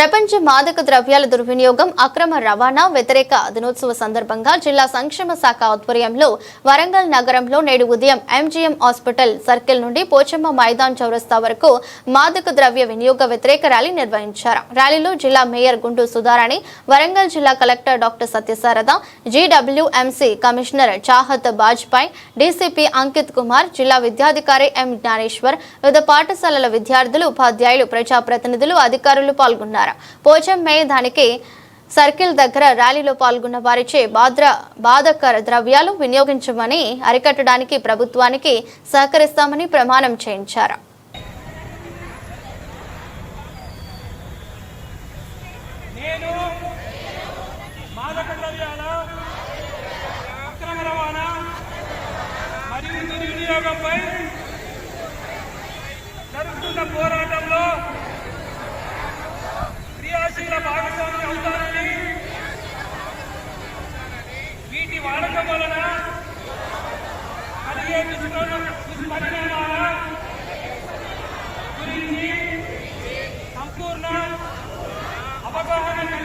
ప్రపంచ మాదక ద్రవ్యాల దుర్వినియోగం అక్రమ రవాణా వ్యతిరేక దినోత్సవ సందర్భంగా జిల్లా సంక్షేమ శాఖ ఆధ్వర్యంలో వరంగల్ నగరంలో నేడు ఉదయం ఎంజీఎం హాస్పిటల్ సర్కిల్ నుండి పోచమ్మ మైదాన్ చౌరస్తా వరకు మాదక ద్రవ్య వినియోగ వ్యతిరేక ర్యాలీ నిర్వహించారు. ర్యాలీలో జిల్లా మేయర్ గుండు సుధారాణి వరంగల్ జిల్లా collector doctor Satyasarada GWMC commissioner Chahat Bajpai DCP Ankit Kumar జిల్లా విద్యాధికారి ఎం జ్ఞానేశ్వర్ వివిధ పాఠశాలల విద్యార్థులు ఉపాధ్యాయులు ప్రజాప్రతినిధులు అధికారులు పాల్గొన్నారు. పోచం మేధానికి సర్కిల్ దగ్గర ర్యాలీలో పాల్గొన్న వారిచే బాద్ర బాధకర ద్రవ్యాలు వినియోగించమని అరికట్టడానికి ప్రభుత్వానికి సహకరిస్తామని ప్రమాణం చేయించారు. జరుగుతున్న క్రియాశీల భాగస్వామి అవుతారని వీటి వాడకం వలన కలిగే దుష్పరిణామాల గురించి సంపూర్ణ అవగాహన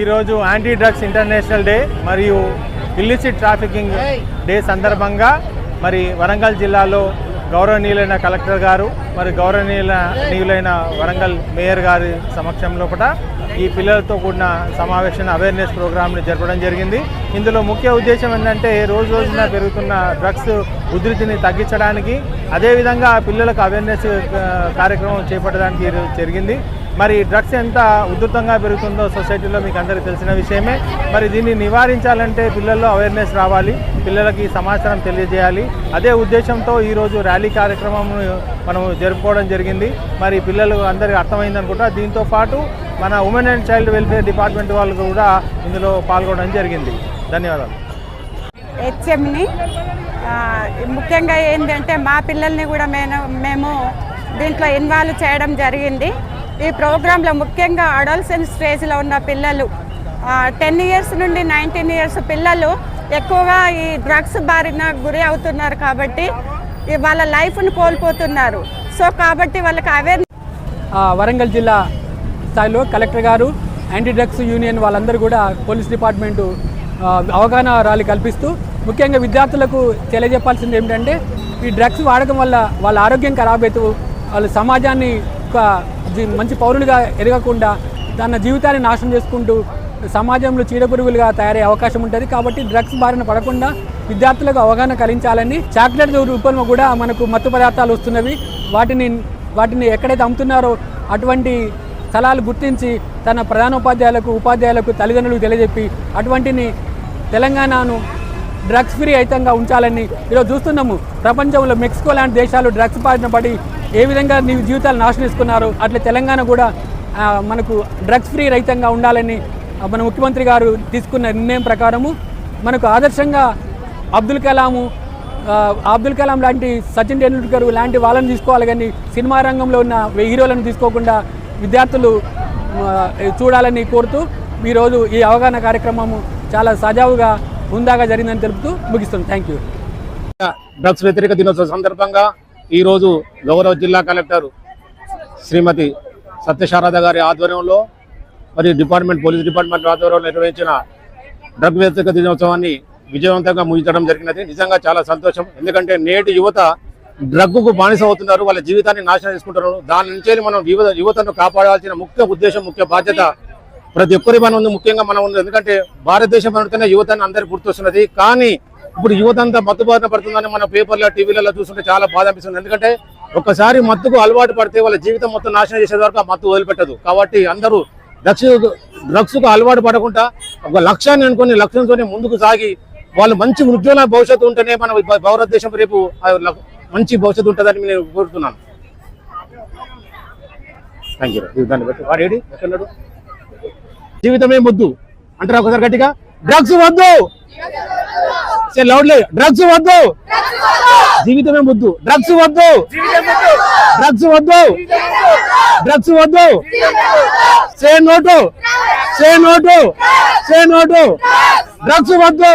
ఈరోజు యాంటీ డ్రగ్స్ ఇంటర్నేషనల్ డే మరియు ఇల్లిసిట్ ట్రాఫికింగ్ డే సందర్భంగా మరి వరంగల్ జిల్లాలో గౌరవనీయులైన కలెక్టర్ గారు మరి గౌరవనీయుల నీయులైన వరంగల్ మేయర్ గారి సమక్షంలో కూడా ఈ పిల్లలతో కూడిన సమావేశం అవేర్నెస్ ప్రోగ్రామ్ని జరపడం జరిగింది. ఇందులో ముఖ్య ఉద్దేశం ఏంటంటే రోజు రోజున పెరుగుతున్న డ్రగ్స్ ఉధృతిని తగ్గించడానికి అదేవిధంగా పిల్లలకు అవేర్నెస్ కార్యక్రమం చేపట్టడానికి జరిగింది. మరి డ్రగ్స్ ఎంత ఉధృతంగా పెరుగుతుందో సొసైటీలో మీకు అందరికీ తెలిసిన విషయమే. మరి దీన్ని నివారించాలంటే పిల్లల్లో అవేర్నెస్ రావాలి పిల్లలకి సమాచారం తెలియజేయాలి. అదే ఉద్దేశంతో ఈరోజు ర్యాలీ కార్యక్రమం మనం జరుపుకోవడం జరిగింది. మరి పిల్లలు అందరికీ అర్థమైంది అనుకుంటా దీంతో పాటు మన women and child welfare department వాళ్ళు కూడా ఇందులో పాల్గొనడం జరిగింది. ధన్యవాదాలు. హెచ్ఎంని ముఖ్యంగా ఏంటంటే మా పిల్లల్ని కూడా మేము మేము దీంట్లో ఇన్వాల్వ్ చేయడం జరిగింది. ఈ ప్రోగ్రాంలో ముఖ్యంగా అడల్సెన్ స్టేజ్లో ఉన్న పిల్లలు టెన్ ఇయర్స్ నుండి నైన్టీన్ ఇయర్స్ పిల్లలు ఎక్కువగా ఈ డ్రగ్స్ బారిన గురి అవుతున్నారు కాబట్టి వాళ్ళ లైఫ్ను కోల్పోతున్నారు. సో కాబట్టి వాళ్ళకి అవేర్నెస్ వరంగల్ జిల్లా స్థాయిలో కలెక్టర్ గారు యాంటీ డ్రగ్స్ యూనియన్ వాళ్ళందరూ కూడా పోలీస్ డిపార్ట్మెంటు అవగాహన ర్యాలీ కల్పిస్తూ ముఖ్యంగా విద్యార్థులకు తెలియజెప్పాల్సింది ఏమిటంటే ఈ డ్రగ్స్ వాడకం వల్ల వాళ్ళ ఆరోగ్యం ఖరాబ్ అవుతూ వాళ్ళ సమాజాన్ని ఒక మంచి పౌరులుగా ఎదగకుండా తన జీవితాన్ని నాశనం చేసుకుంటూ సమాజంలో చీడపురుగులుగా తయారయ్యే అవకాశం ఉంటుంది. కాబట్టి డ్రగ్స్ బారిన పడకుండా విద్యార్థులకు అవగాహన కలిగించాలని చాక్లెట్ రూపంలో కూడా మనకు మత్తు పదార్థాలు వస్తున్నవి. వాటిని వాటిని ఎక్కడైతే అమ్ముతున్నారో అటువంటి స్థలాలు గుర్తించి తన ప్రధానోపాధ్యాయులకు ఉపాధ్యాయులకు తల్లిదండ్రులకు తెలియజెప్పి అటువంటిని తెలంగాణను డ్రగ్స్ ఫ్రీ అయితంగా ఉంచాలని ఈరోజు చూస్తున్నాము. ప్రపంచంలో మెక్సికో లాంటి దేశాలు డ్రగ్స్ బారిన పడి ఏ విధంగా నీ జీవితాలు నాశనం చేసుకున్నారు అట్లా తెలంగాణ కూడా మనకు డ్రగ్స్ ఫ్రీ రహితంగా ఉండాలని మన ముఖ్యమంత్రి గారు తీసుకున్న నిర్ణయం ప్రకారము మనకు ఆదర్శంగా అబ్దుల్ కలాము అబ్దుల్ కలాం లాంటి సచిన్ టెండూల్కర్ లాంటి వాళ్ళని తీసుకోవాలి కానీ సినిమా రంగంలో ఉన్న హీరోలను తీసుకోకుండా విద్యార్థులు చూడాలని కోరుతూ ఈరోజు ఈ అవగాహన కార్యక్రమము చాలా సజావుగా హుందాగా జరిగిందని తెలుపుతూ ముగిస్తుంది థ్యాంక్ యూ. డ్రగ్స్ వ్యతిరేక దినోత్సవం సందర్భంగా ఈరోజు గౌరవ జిల్లా కలెక్టర్ శ్రీమతి సత్యశారద గారి ఆధ్వర్యంలో మరియు డిపార్ట్మెంట్ పోలీస్ డిపార్ట్మెంట్ ఆధ్వర్యంలో నిర్వహించిన డ్రగ్ వ్యతిరేక దినోత్సవాన్ని విజయవంతంగా ముగించడం జరిగినది. నిజంగా చాలా సంతోషం. ఎందుకంటే నేటి యువత డ్రగ్కు బానిస అవుతున్నారు. వాళ్ళ జీవితాన్ని నాశనం చేసుకుంటున్నారు. దాని నుంచి మనం యువత యువతను కాపాడాల్సిన ముఖ్య ఉద్దేశం ముఖ్య బాధ్యత ప్రతి ఒక్కరి మన ఉంది ముఖ్యంగా మనం ఉంది ఎందుకంటే భారతదేశం అనుకున్న యువతని అందరికి గుర్తొస్తున్నది. కానీ ఇప్పుడు యువత అంతా మత్తు బారిన పడుతుందని మన పేపర్లో టీవీలలో చూస్తుంటే చాలా బాధ అనిపిస్తుంది. ఎందుకంటే ఒక్కసారి మత్తుకు అలవాటు పడితే వాళ్ళ జీవితం మొత్తం నాశనం చేసే వరకు ఆ మత్తు వదిలిపెట్టదు. కాబట్టి అందరూ డ్రగ్స్ డ్రగ్స్కు అలవాటు పడకుండా ఒక లక్ష్యాన్ని అనుకుని లక్ష్యంతోనే ముందుకు సాగి వాళ్ళు మంచి ఉజ్వల భవిష్యత్తు ఉంటేనే మన భారతదేశం రేపు మంచి భవిష్యత్తు ఉంటుందని నేను కోరుతున్నాను. థ్యాంక్ యూ దాన్ని బట్టి వాడేడి ఏడి? జీవితమే ముద్దు. అంటారా ఒకసారి గట్టిగా? డ్రగ్స్ వద్దు! లౌడ్లీ డ్రగ్స్ వద్దు! జీవితమే ముద్దు. డ్రగ్స్ వద్దు! డ్రగ్స్ వద్దు! డ్రగ్స్ వద్దు! Say no! Say no! Say no! Drugs వద్దు!